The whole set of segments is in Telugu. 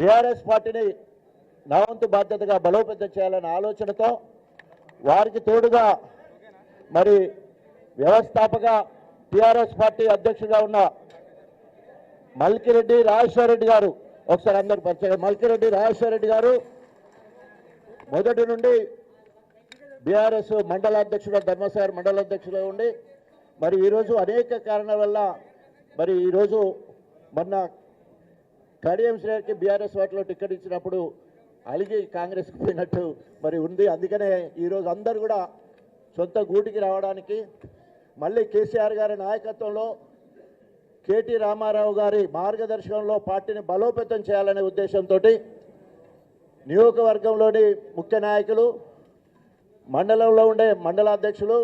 బీఆర్ఎస్ పార్టీని నా వంతు బాధ్యతగా బలోపేతం చేయాలనే ఆలోచనతో వారికి తోడుగా మరి వ్యవస్థాపక టిఆర్ఎస్ పార్టీ అధ్యక్షుడిగా ఉన్న మల్కిరెడ్డి రాజేశ్వరరెడ్డి గారు ఒకసారి అందరు పరిచయం మల్కిరెడ్డి రాజేశ్వరరెడ్డి గారు మొదటి నుండి బీఆర్ఎస్ మండల అధ్యక్షుడు ధర్మసాగర్ మండల అధ్యక్షుడుగా ఉండి మరి ఈరోజు అనేక కారణాల వల్ల మరి ఈరోజు మొన్న కడియం శ్రేయర్కి బీఆర్ఎస్ వాటిలో టికెట్ ఇచ్చినప్పుడు అలిగి కాంగ్రెస్కి పోయినట్టు మరి ఉంది. అందుకనే ఈరోజు అందరు కూడా సొంత గూటికి రావడానికి మళ్ళీ కేసీఆర్ గారి నాయకత్వంలో కేటీ రామారావు గారి మార్గదర్శకంలో పార్టీని బలోపేతం చేయాలనే ఉద్దేశంతో నియోజకవర్గంలోని ముఖ్య నాయకులు మండలంలో ఉండే మండల అధ్యక్షులు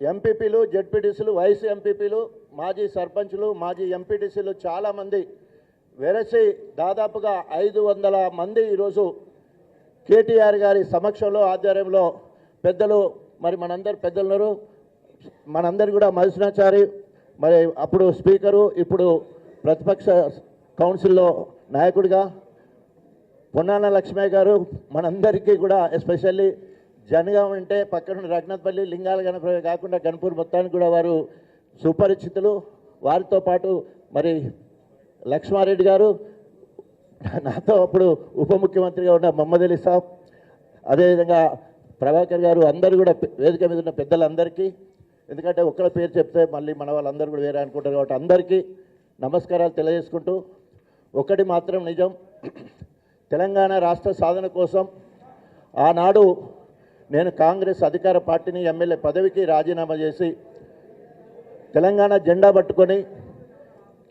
ఎంపీపీలు జెడ్పీటీసీలు వైస్ ఎంపీపీలు మాజీ సర్పంచులు మాజీ ఎంపీటీసీలు చాలామంది వెరసి దాదాపుగా ఐదు వందల మంది ఈరోజు కేటీఆర్ గారి సమక్షంలో ఆధ్వర్యంలో పెద్దలు మరి మనందరు పెద్దలున్నారు మనందరు కూడా మధుసనాచారి మరి అప్పుడు స్పీకరు ఇప్పుడు ప్రతిపక్ష కౌన్సిల్లో నాయకుడిగా పొన్నాన లక్ష్మయ్య గారు మనందరికీ కూడా ఎస్పెషల్లీ జనగాం అంటే పక్కన రఘునాథపల్లి లింగాల గణపతి కాకుండా గణపూర్ మొత్తానికి కూడా వారు సుపరిచితులు. వారితో పాటు మరి లక్ష్మారెడ్డి గారు నాతో అప్పుడు ఉప ముఖ్యమంత్రిగా ఉన్న మమ్మదలి సాబ్ అదేవిధంగా ప్రభాకర్ గారు అందరూ కూడా వేదిక మీద ఉన్న పెద్దలందరికీ ఎందుకంటే ఒక్కళ్ళ పేరు చెప్తే మళ్ళీ మన వాళ్ళందరూ కూడా వేరే అనుకుంటారు కాబట్టి అందరికీ నమస్కారాలు తెలియజేసుకుంటూ ఒకటి మాత్రం నిజం తెలంగాణ రాష్ట్ర సాధన కోసం ఆనాడు నేను కాంగ్రెస్ అధికార పార్టీని ఎమ్మెల్యే పదవికి రాజీనామా చేసి తెలంగాణ జెండా పట్టుకొని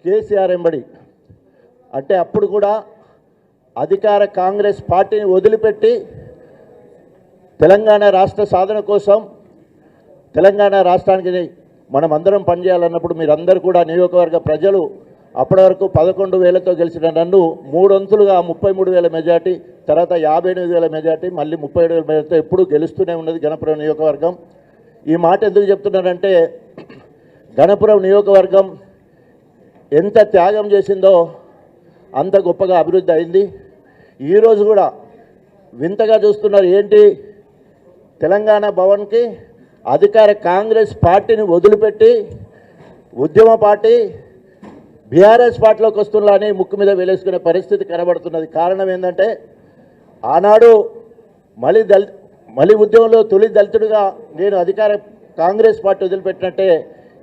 కేసీఆర్ ఎంబడి అంటే అప్పుడు కూడా అధికార కాంగ్రెస్ పార్టీని వదిలిపెట్టి తెలంగాణ రాష్ట్ర సాధన కోసం తెలంగాణ రాష్ట్రానికి మనం అందరం పనిచేయాలన్నప్పుడు మీరందరూ కూడా నియోజకవర్గ ప్రజలు అప్పటి వరకు పదకొండు వేలతో గెలిచిన నన్ను మూడొంతులుగా ముప్పై మూడు వేల మెజార్టీ తర్వాత యాభై ఎనిమిది వేల మెజార్టీ మళ్ళీ ముప్పై ఏడు వేల మెజార్టీ ఎప్పుడూ గెలుస్తూనే ఉన్నది గణపురం నియోజకవర్గం. ఈ మాట ఎందుకు చెప్తున్నానంటే గణపురం నియోజకవర్గం ఎంత త్యాగం చేసిందో అంత గొప్పగా అభివృద్ధి అయింది. ఈరోజు కూడా వింతగా చూస్తున్నారు ఏంటి? తెలంగాణ భవన్కి అధికార కాంగ్రెస్ పార్టీని వదిలిపెట్టి ఉద్యమ పార్టీ బీఆర్ఎస్ పార్టీలోకి వస్తున్నారని ముక్కు మీద వేలేసుకునే పరిస్థితి కనబడుతున్నది. కారణం ఏంటంటే ఆనాడు మళ్ళీ దళి మళ్ళీ ఉద్యమంలో తొలి దళితుడిగా నేను అధికార కాంగ్రెస్ పార్టీ వదిలిపెట్టినట్టే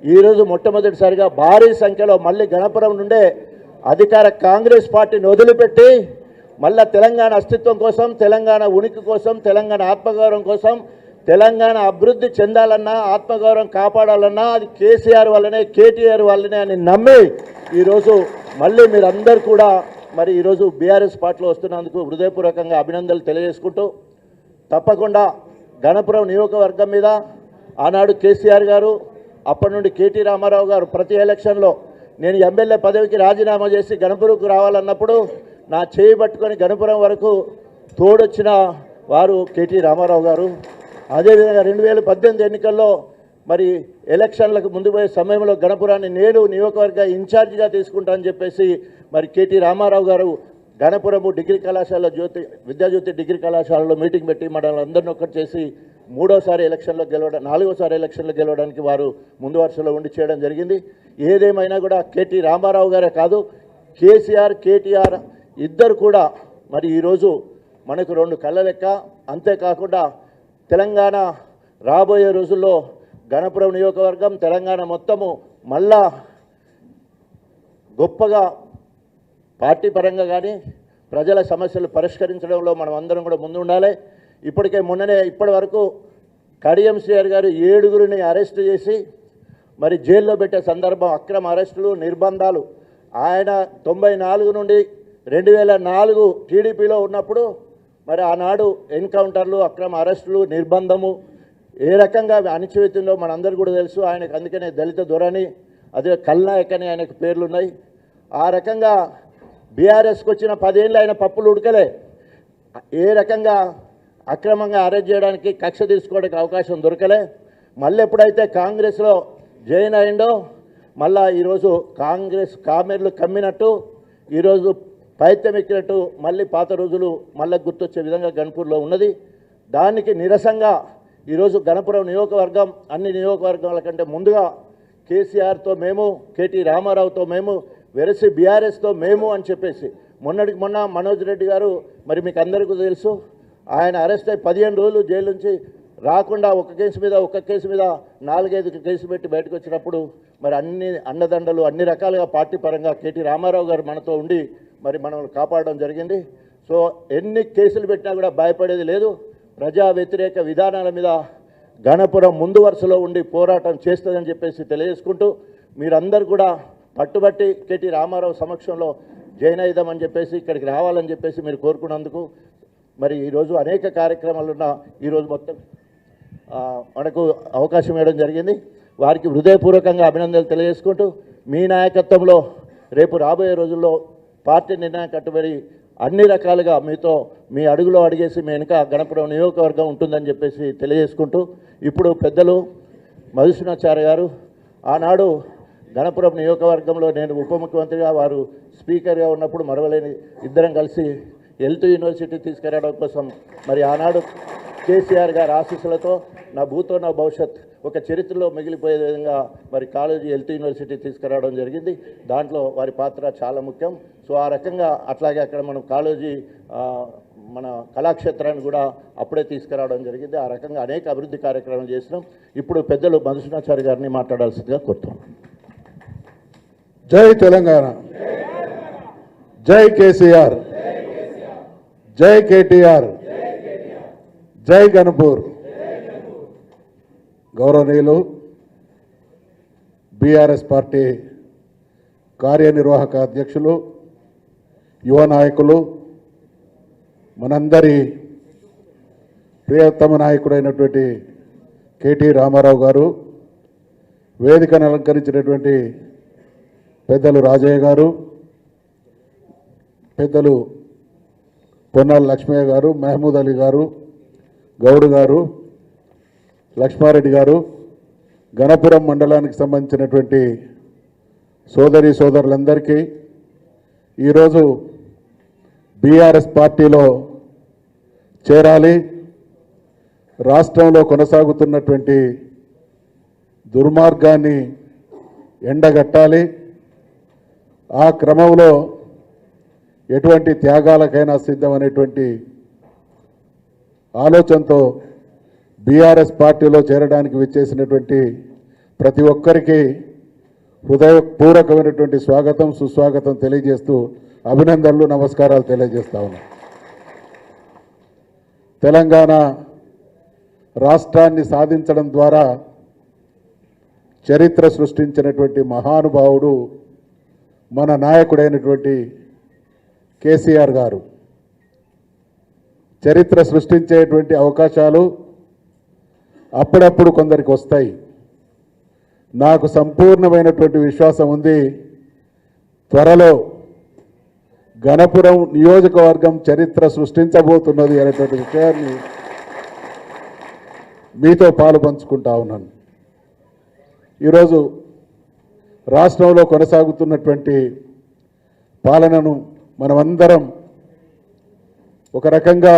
ఈరోజు మొట్టమొదటిసారిగా భారీ సంఖ్యలో మళ్ళీ గణపురం నుండే అధికార కాంగ్రెస్ పార్టీని వదిలిపెట్టి మళ్ళా తెలంగాణ అస్తిత్వం కోసం తెలంగాణ ఉనికి కోసం తెలంగాణ ఆత్మగౌరవం కోసం తెలంగాణ అభివృద్ధి చెందాలన్నా ఆత్మగౌరవం కాపాడాలన్నా అది కేసీఆర్ వల్లనే కేటీఆర్ వల్లనే అని నమ్మి ఈరోజు మళ్ళీ మీరందరూ కూడా మరి ఈరోజు బీఆర్ఎస్ పార్టీలో వస్తున్నందుకు హృదయపూర్వకంగా అభినందనలు తెలియజేసుకుంటూ తప్పకుండా గణపురం నియోజకవర్గం మీద ఆనాడు కేసీఆర్ గారు అప్పటి నుండి కేటీ రామారావు గారు ప్రతి ఎలక్షన్లో నేను ఎమ్మెల్యే పదవికి రాజీనామా చేసి గణపురంకు రావాలన్నప్పుడు నా చేయి పట్టుకొని గణపురం వరకు తోడొచ్చిన వారు కేటీ రామారావు గారు. అదేవిధంగా రెండు వేల పద్దెనిమిది ఎన్నికల్లో మరి ఎలక్షన్లకు ముందు పోయే సమయంలో గణపురాన్ని నేను నియోజకవర్గ ఇన్ఛార్జిగా తీసుకుంటానని చెప్పేసి మరి కేటీ రామారావు గారు గణపురము డిగ్రీ కళాశాల జ్యోతి విద్యాజ్యోతి డిగ్రీ కళాశాలలో మీటింగ్ పెట్టి మనల్ని అందరిని ఒక్కటి చేసి మూడోసారి ఎలక్షన్లో గెలవడం నాలుగోసారి ఎలక్షన్లో గెలవడానికి వారు ముందు వరుసలో ఉండి చేయడం జరిగింది. ఏదేమైనా కూడా కేటీ రామారావు గారే కాదు కేసీఆర్ కేటీఆర్ ఇద్దరు కూడా మరి ఈరోజు మనకు రెండు కళ్ళ లెక్క. అంతేకాకుండా తెలంగాణ రాబోయే రోజుల్లో గణపురం నియోజకవర్గం తెలంగాణ మొత్తము మళ్ళా గొప్పగా పార్టీ పరంగా కానీ ప్రజల సమస్యలు పరిష్కరించడంలో మనం అందరం కూడా ముందు ఉండాలి ఇప్పటికే మొన్ననే ఇప్పటి వరకు కడియం శ్రీఆర్ గారు ఏడుగురిని అరెస్ట్ చేసి మరి జైల్లో పెట్టే సందర్భం అక్రమ అరెస్టులు నిర్బంధాలు. ఆయన తొంభై నాలుగు నుండి రెండు వేల నాలుగు టీడీపీలో ఉన్నప్పుడు మరి ఆనాడు ఎన్కౌంటర్లు అక్రమ అరెస్టులు నిర్బంధము ఏ రకంగా అణిచివేతుందో మనందరికీ కూడా తెలుసు. ఆయనకు అందుకనే దళిత దొరని అదే కల్నాయక్ అని ఆయనకు పేర్లు ఉన్నాయి ఆ రకంగా బీఆర్ఎస్కి వచ్చిన పదేళ్ళు ఆయన పప్పులు ఉడకలే. ఏ రకంగా అక్రమంగా అరెస్ట్ చేయడానికి కక్ష తీసుకోవడానికి అవకాశం దొరకలే. మళ్ళీ ఎప్పుడైతే కాంగ్రెస్లో జాయిన్ అయిండో మళ్ళా ఈరోజు కాంగ్రెస్ కామెర్లు కమ్మినట్టు ఈరోజు పైత్యం ఎక్కినట్టు మళ్ళీ పాత రోజులు మళ్ళీ గుర్తొచ్చే విధంగా గణపూర్లో ఉన్నది. దానికి నిరసంగా ఈరోజు గణపురం నియోజకవర్గం అన్ని నియోజకవర్గాల కంటే ముందుగా కేసీఆర్తో మేము కేటీ రామారావుతో మేము వెరసి బీఆర్ఎస్తో మేము అని చెప్పేసి మొన్నటికి మొన్న మనోజ్ రెడ్డి గారు మరి మీకు అందరికీ తెలుసు ఆయన అరెస్ట్ అయి పదిహేను రోజులు జైలు నుంచి రాకుండా ఒక కేసు మీద ఒక కేసు మీద నాలుగైదు కేసు పెట్టి బయటకు వచ్చినప్పుడు మరి అన్ని అన్నదండలు అన్ని రకాలుగా పార్టీ పరంగా కేటీ రామారావు గారు మనతో ఉండి మరి మనల్ని కాపాడడం జరిగింది. సో ఎన్ని కేసులు పెట్టినా కూడా భయపడేది లేదు. ప్రజా వ్యతిరేక విధానాల మీద గణపురం ముందు వరుసలో ఉండి పోరాటం చేస్తుందని చెప్పేసి తెలియజేసుకుంటూ మీరందరూ కూడా పట్టుబట్టి కేటీ రామారావు సమక్షంలో జైన్ అయిదామని చెప్పేసి ఇక్కడికి రావాలని చెప్పేసి మీరు కోరుకున్నందుకు మరి ఈరోజు అనేక కార్యక్రమాలు ఉన్న ఈరోజు మొత్తం మనకు అవకాశం ఇవ్వడం జరిగింది. వారికి హృదయపూర్వకంగా అభినందనలు తెలియజేసుకుంటూ మీ నాయకత్వంలో రేపు రాబోయే రోజుల్లో పార్టీ నిర్ణయం కట్టుబడి అన్ని రకాలుగా మీతో మీ అడుగులో అడిగేసి మీ వెనుక గణపురం నియోజకవర్గం ఉంటుందని చెప్పేసి తెలియజేసుకుంటూ ఇప్పుడు పెద్దలు మధుసూనాచార్య గారు ఆనాడు గణపురం నియోజకవర్గంలో నేను ఉప ముఖ్యమంత్రిగా వారు స్పీకర్గా ఉన్నప్పుడు మరవలేని ఇద్దరం కలిసి హెల్త్ యూనివర్సిటీ తీసుకురావడం కోసం మరి ఆనాడు కేసీఆర్ గారి ఆశీస్సులతో నా భూతో నా భవిష్యత్ ఒక చరిత్రలో మిగిలిపోయే విధంగా మరి కాలేజీ హెల్త్ యూనివర్సిటీ తీసుకురావడం జరిగింది. దాంట్లో వారి పాత్ర చాలా ముఖ్యం. సో ఆ రకంగా అట్లాగే అక్కడ మనం కాలేజీ మన కళాక్షేత్రాన్ని కూడా అప్పుడే తీసుకురావడం జరిగింది. ఆ రకంగా అనేక అభివృద్ధి కార్యక్రమాలు చేసినాం. ఇప్పుడు పెద్దలు మధుసూనాచారి గారిని మాట్లాడాల్సిందిగా కోరుతున్నాం. జై తెలంగాణ. జై కేసీఆర్. జై కేటీఆర్. జై గణపూర్. గౌరవనీయులు బీఆర్ఎస్ పార్టీ కార్యనిర్వాహక అధ్యక్షులు యువ నాయకులు మనందరి ప్రియతమ నాయకుడైనటువంటి కేటీ రామారావు గారు వేదికను అలంకరించినటువంటి పెద్దలు రాజయ్య గారు పెద్దలు పొన్నాల లక్ష్మయ్య గారు మహమూద్ అలీ గారు గౌడ్ గారు లక్ష్మారెడ్డి గారు గణపురం మండలానికి సంబంధించినటువంటి సోదరి సోదరులందరికీ ఈరోజు బీఆర్ఎస్ పార్టీలో చేరాలి. రాష్ట్రంలో కొనసాగుతున్నటువంటి దుర్మార్గాన్ని ఎండగట్టాలి. ఆ క్రమంలో ఎటువంటి త్యాగాలకైనా సిద్ధమనేటువంటి ఆలోచనతో బీఆర్ఎస్ పార్టీలో చేరడానికి విచ్చేసినటువంటి ప్రతి ఒక్కరికి హృదయపూర్వకమైనటువంటి స్వాగతం సుస్వాగతం తెలియజేస్తూ అభినందనలు నమస్కారాలు తెలియజేస్తా ఉన్నాను తెలంగాణ రాష్ట్రాన్ని సాధించడం ద్వారా చరిత్ర సృష్టించినటువంటి మహానుభావుడు మన నాయకుడైనటువంటి కేసీఆర్ గారు చరిత్ర సృష్టించేటువంటి అవకాశాలు అప్పుడప్పుడు కొందరికి వస్తాయి. నాకు సంపూర్ణమైనటువంటి విశ్వాసం ఉంది. త్వరలో గణపురం నియోజకవర్గం చరిత్ర సృష్టించబోతున్నది అనేటువంటి విషయాన్ని మీతో పాలు పంచుకుంటా ఉన్నాను. ఈరోజు రాష్ట్రంలో కొనసాగుతున్నటువంటి పాలనను మనమందరం ఒక రకంగా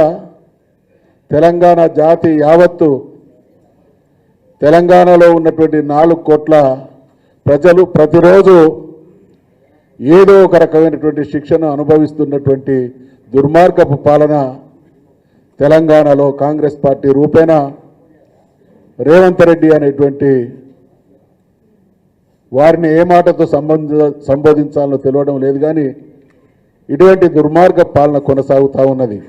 తెలంగాణ జాతి యావత్తు తెలంగాణలో ఉన్నటువంటి నాలుగు కోట్ల ప్రజలు ప్రతిరోజు ఏదో ఒక రకమైనటువంటి శిక్షను అనుభవిస్తున్నటువంటి దుర్మార్గపు పాలన తెలంగాణలో కాంగ్రెస్ పార్టీ రూపేణ రేవంత్ రెడ్డి అనేటువంటి వారిని ఏ మాటతో సంబంధ సంబోధించాలో తెలియడం లేదు కానీ ఇటువంటి దుర్మార్గ పాలన కొనసాగుతూ ఉన్నది.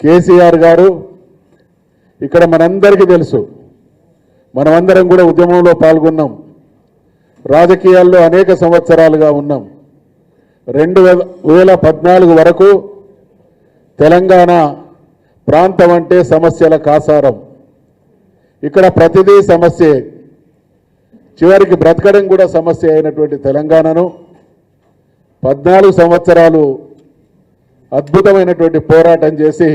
కేసీఆర్ గారు ఇక్కడ మనందరికీ తెలుసు మనమందరం కూడా ఉద్యమంలో పాల్గొన్నాం రాజకీయాల్లో అనేక సంవత్సరాలుగా ఉన్నాం. రెండు వేల- వేల పద్నాలుగు వరకు తెలంగాణ ప్రాంతం అంటే సమస్యల కాసారం. ఇక్కడ ప్రతిదీ సమస్యే. చివరికి బ్రతకడం కూడా సమస్య అయినటువంటి తెలంగాణను. పద్నాలుగు సంవత్సరాలు అద్భుతమైనటువంటి పోరాటం చేసి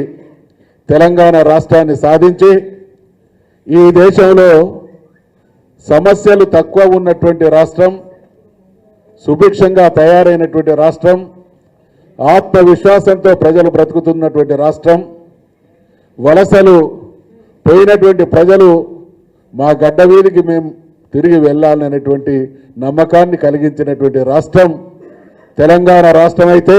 తెలంగాణ రాష్ట్రాన్ని సాధించి ఈ దేశంలో సమస్యలు తక్కువ ఉన్నటువంటి రాష్ట్రం సుభిక్షంగా తయారైనటువంటి రాష్ట్రం ఆత్మవిశ్వాసంతో ప్రజలు బ్రతుకుతున్నటువంటి రాష్ట్రం వలసలు పోయినటువంటి ప్రజలు మా గడ్డ వీధికి మేము తిరిగి వెళ్ళాలనేటువంటి నమ్మకాన్ని కలిగించినటువంటి రాష్ట్రం తెలంగాణ రాష్ట్రం అయితే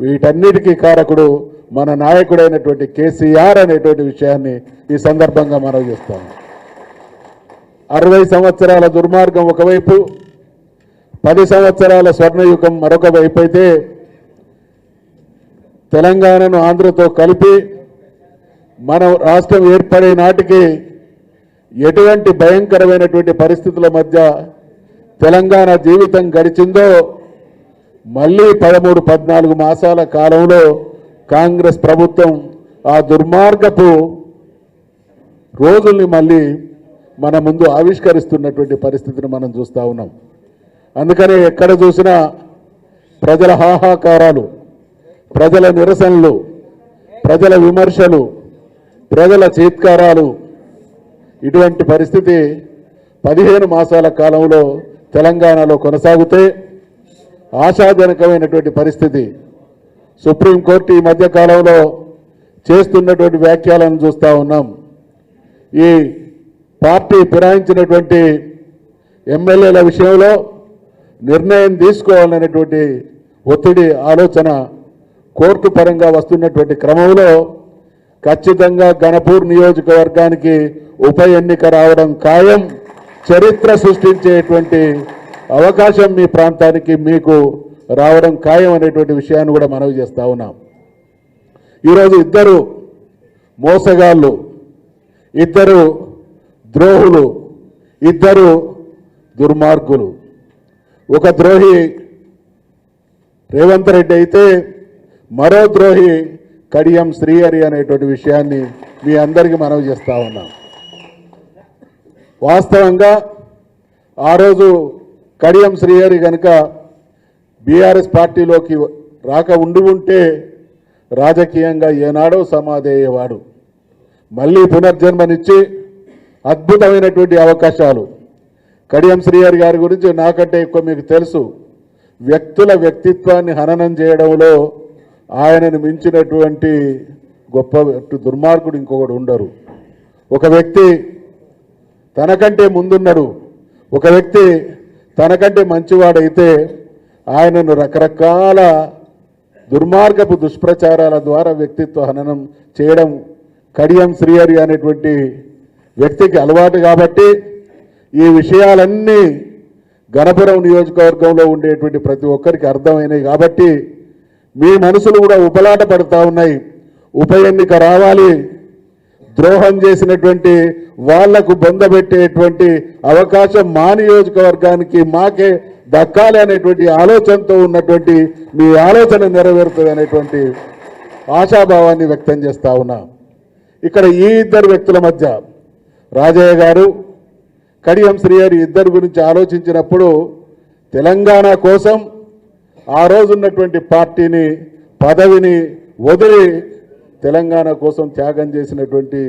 వీటన్నిటికీ కారకుడు మన నాయకుడైనటువంటి కేసీఆర్ అనేటువంటి విషయాన్ని ఈ సందర్భంగా మనం చేస్తాం. అరవై సంవత్సరాల దుర్మార్గం ఒకవైపు పది సంవత్సరాల స్వర్ణయుగం మరొక వైపు అయితే తెలంగాణను ఆంధ్రతో కలిపి మన రాష్ట్రం ఏర్పడే నాటికి ఎటువంటి భయంకరమైనటువంటి పరిస్థితుల మధ్య తెలంగాణ జీవితం గడిచిందో మళ్ళీ పదమూడు పద్నాలుగు మాసాల కాలంలో కాంగ్రెస్ ప్రభుత్వం ఆ దుర్మార్గపు రోజుల్ని మళ్ళీ మన ముందు ఆవిష్కరిస్తున్నటువంటి పరిస్థితిని మనం చూస్తూ ఉన్నాం. అందుకనే ఎక్కడ చూసినా ప్రజల హాహాకారాలు ప్రజల నిరసనలు ప్రజల విమర్శలు ప్రజల చీత్కారాలు ఇటువంటి పరిస్థితి పదిహేను మాసాల కాలంలో తెలంగాణలో కొనసాగుతే ఆశాజనకమైనటువంటి పరిస్థితి. సుప్రీంకోర్టు ఈ మధ్య కాలంలో చేస్తున్నటువంటి వ్యాఖ్యలను చూస్తూ ఉన్నాం. ఈ పార్టీ ఫిరాయించినటువంటి ఎమ్మెల్యేల విషయంలో నిర్ణయం తీసుకోవాలనేటువంటి ఒత్తిడి ఆలోచన కోర్టు పరంగా వస్తున్నటువంటి క్రమంలో ఖచ్చితంగా గణపూర్ నియోజకవర్గానికి ఉప ఎన్నిక రావడం ఖాయం. చరిత్ర సృష్టించేటువంటి అవకాశం మీ ప్రాంతానికి మీకు రావడం ఖాయం అనేటువంటి విషయాన్ని కూడా మనవి చేస్తా ఉన్నాం. ఈరోజు ఇద్దరు మోసగాళ్ళు ఇద్దరు ద్రోహులు ఇద్దరు దుర్మార్గులు. ఒక ద్రోహి రేవంత్ రెడ్డి అయితే మరో ద్రోహి కడియం శ్రీహరి అనేటువంటి విషయాన్ని మీ అందరికీ మనవి చేస్తా ఉన్నాం. వాస్తవంగా ఆ రోజు కడియం శ్రీహరి కనుక బీఆర్ఎస్ పార్టీలోకి రాక ఉండి ఉంటే రాజకీయంగా ఏనాడో సమాధేయవాడు. మళ్ళీ పునర్జన్మనిచ్చి అద్భుతమైనటువంటి అవకాశాలు. కడియం శ్రీహరి గారి గురించి నాకంటే ఎక్కువ మీకు తెలుసు. వ్యక్తుల వ్యక్తిత్వాన్ని హననం చేయడంలో ఆయనను మించినటువంటి గొప్ప దుర్మార్గుడు ఇంకొకడు ఉండరు. ఒక వ్యక్తి తనకంటే ముందున్నాడు. ఒక వ్యక్తి తనకంటే మంచివాడైతే ఆయనను రకరకాల దుర్మార్గపు దుష్ప్రచారాల ద్వారా వ్యక్తిత్వ హననం చేయడం కడియం శ్రీహరి అనేటువంటి వ్యక్తికి అలవాటు కాబట్టి ఈ విషయాలన్నీ గణపురం నియోజకవర్గంలో ఉండేటువంటి ప్రతి ఒక్కరికి అర్థమైనవి కాబట్టి మీ మనసులు కూడా ఉపలాట పడుతూ ఉన్నాయి. ఉప ఎన్నిక రావాలి. ద్రోహం చేసినటువంటి వాళ్ళకు బొందబెట్టేటువంటి అవకాశం మా నియోజకవర్గానికి మాకే దక్కాలి అనేటువంటి ఆలోచనతో ఉన్నటువంటి మీ ఆలోచన నెరవేరుతుంది అనేటువంటి ఆశాభావాన్ని వ్యక్తం చేస్తా ఉన్నా. ఇక్కడ ఈ ఇద్దరు వ్యక్తుల మధ్య రాజయ్య గారు కడియం శ్రీహరి ఇద్దరు గురించి ఆలోచించినప్పుడు తెలంగాణ కోసం ఆ రోజు ఉన్నటువంటి పార్టీని పదవిని వదిలి తెలంగాణ కోసం త్యాగం చేసినటువంటి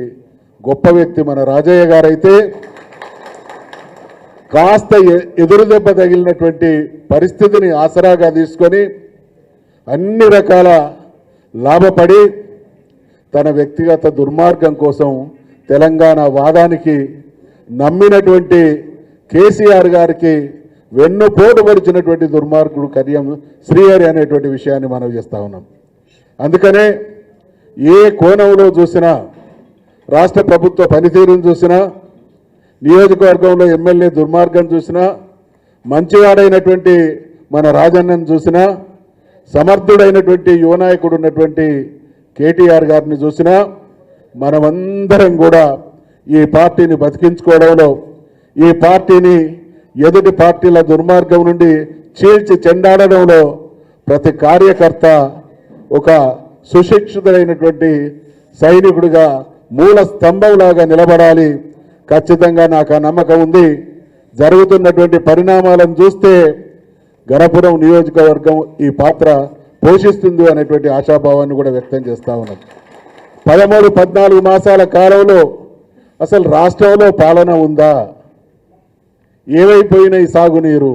గొప్ప వ్యక్తి మన రాజయ్య గారైతే కాస్త ఎ- తగిలినటువంటి పరిస్థితిని ఆసరాగా తీసుకొని అన్ని రకాల లాభపడి తన వ్యక్తిగత దుర్మార్గం కోసం తెలంగాణ వాదానికి నమ్మినటువంటి కేసీఆర్ గారికి వెన్ను పోటుపరిచినటువంటి దుర్మార్గుడు కర్యం శ్రీహరి అనేటువంటి విషయాన్ని మనం చేస్తా ఉన్నాం. అందుకనే ఏ కోణంలో చూసినా రాష్ట్ర ప్రభుత్వ పనితీరును చూసినా నియోజకవర్గంలో ఎమ్మెల్యే దుర్మార్గం చూసినా మంచివాడైనటువంటి మన రాజన్నను చూసినా సమర్థుడైనటువంటి యువనాయకుడు ఉన్నటువంటి కేటీఆర్ గారిని చూసినా మనమందరం కూడా ఈ పార్టీని బతికించుకోవడంలో ఈ పార్టీని ఎదుటి పార్టీల దుర్మార్గం నుండి చీల్చి చెండాడడంలో ప్రతి కార్యకర్త ఒక సుశిక్షితుడైనటువంటి సైనికుడిగా మూల స్తంభంలాగా నిలబడాలి. ఖచ్చితంగా నాకు ఆ నమ్మకం ఉంది. జరుగుతున్నటువంటి పరిణామాలను చూస్తే గణపురం నియోజకవర్గం ఈ పాత్ర పోషిస్తుంది అనేటువంటి ఆశాభావాన్ని కూడా వ్యక్తం చేస్తా ఉన్నాం. పదమూడు పద్నాలుగు మాసాల కాలంలో అసలు రాష్ట్రంలో పాలన ఉందా? ఏవైపోయినాయి సాగునీరు?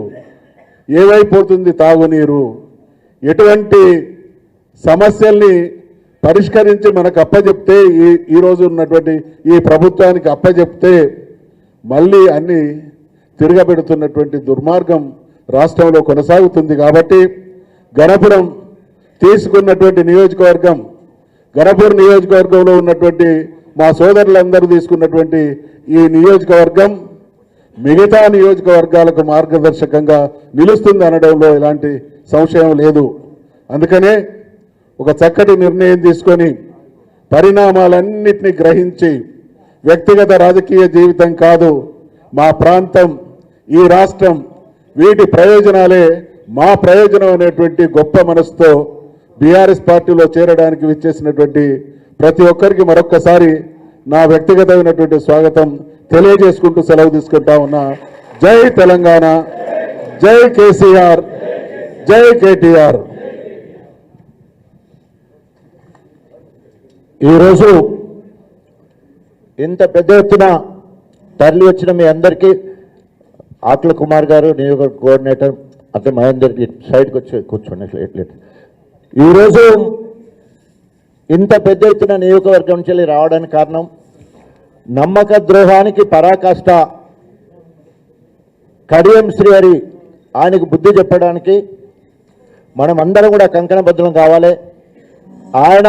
ఏవైపోతుంది తాగునీరు? ఎటువంటి సమస్యల్ని పరిష్కరించి మనకు అప్పచెప్తే ఈ ఈరోజు ఉన్నటువంటి ఈ ప్రభుత్వానికి అప్పచెప్తే మళ్ళీ అన్ని తిరగబెడుతున్నటువంటి దుర్మార్గం రాష్ట్రంలో కొనసాగుతుంది కాబట్టి గణపురం తీసుకున్నటువంటి నియోజకవర్గం గణపూర్ నియోజకవర్గంలో ఉన్నటువంటి మా సోదరులందరూ తీసుకున్నటువంటి ఈ నియోజకవర్గం మిగతా నియోజకవర్గాలకు మార్గదర్శకంగా నిలుస్తుంది అనడంలో ఎలాంటి సంశయం లేదు. అందుకనే ఒక చక్కటి నిర్ణయం తీసుకొని పరిణామాలన్నింటినీ గ్రహించి వ్యక్తిగత రాజకీయ జీవితం కాదు మా ప్రాంతం ఈ రాష్ట్రం వీటి ప్రయోజనాలే మా ప్రయోజనం అనేటువంటి గొప్ప మనసుతో బీఆర్ఎస్ పార్టీలో చేరడానికి విచ్చేసినటువంటి ప్రతి ఒక్కరికి మరొక్కసారి నా వ్యక్తిగతమైనటువంటి స్వాగతం తెలియజేసుకుంటూ సెలవు తీసుకుంటా ఉన్నా. జై తెలంగాణ జై కేసీఆర్ జై కేటీఆర్. ఈరోజు ఇంత పెద్ద ఎత్తున తరలి వచ్చిన మీ అందరికీ ఆకుల కుమార్ గారు నియోజక కోఆర్డినేటర్ అంటే మహేందర్ సైడ్కి వచ్చి కూర్చోండి ఎట్లెట్ ఈరోజు ఇంత పెద్ద ఎత్తున నియోజకవర్గం నుంచి రావడానికి కారణం నమ్మక ద్రోహానికి పరాకాష్ట కడియం శ్రీహరి ఆయనకు బుద్ధి చెప్పడానికి మనం అందరం కూడా కంకణబద్ధం కావాలి. ఆయన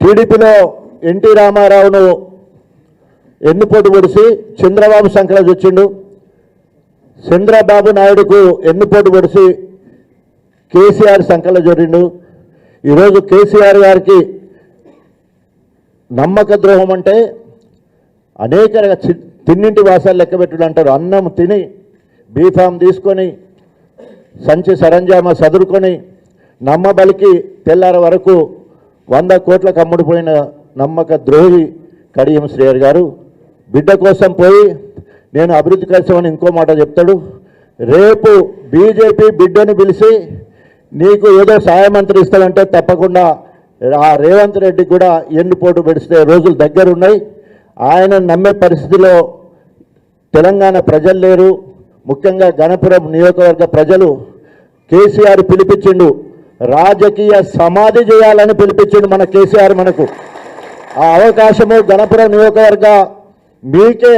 టీడీపీలో ఎన్టీ రామారావును ఎన్నుపోటు పొడిసి చంద్రబాబు సంక్రాంతి వచ్చిండు చంద్రబాబు నాయుడుకు ఎన్నుపోటు పొడిసి కేసీఆర్ సంకల జొరిండు ఈరోజు కేసీఆర్ గారికి నమ్మక ద్రోహం అంటే అనేక చి- తిన్నింటి వాసాలు లెక్కబెట్టుడు అంటారు. అన్నం తిని బీఫామ్ తీసుకొని సంచి సరంజామా సదురుకొని నమ్మబలికి తెల్లార వరకు వంద కోట్లకు అమ్ముడుపోయిన నమ్మక ద్రోహి కడియం శ్రేయర్ గారు బిడ్డ కోసం పోయి నేను అభివృద్ధి కలిసామని ఇంకో మాట చెప్తాడు. రేపు బీజేపీ బిడ్డను పిలిచి నీకు ఏదో సహాయమంత్రి ఇస్తాడంటే తప్పకుండా ఆ రేవంత్ రెడ్డి కూడా ఎన్నుపోటు పెడిస్తే రోజులు దగ్గరున్నాయి. ఆయన నమ్మే పరిస్థితిలో తెలంగాణ ప్రజలు లేరు. ముఖ్యంగా గణపురం నియోజకవర్గ ప్రజలు కేసీఆర్ పిలిపించిండు. రాజకీయ సమాధి చేయాలని పిలిపించిండు మన కేసీఆర్ మనకు. ఆ అవకాశము గణపురం నియోజకవర్గ మీకే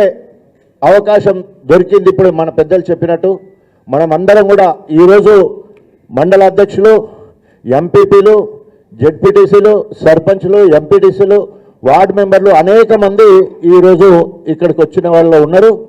అవకాశం దొరికింది ఇప్పుడు మన పెద్దలు చెప్పినట్టు. మనం అందరం కూడా ఈరోజు మండల అధ్యక్షులు ఎంపీపీలు జెడ్పీటీసీలు సర్పంచ్లు ఎంపీటీసీలు వార్డు మెంబర్లు అనేక మంది ఈరోజు ఇక్కడికి వచ్చిన వాళ్ళు ఉన్నారు.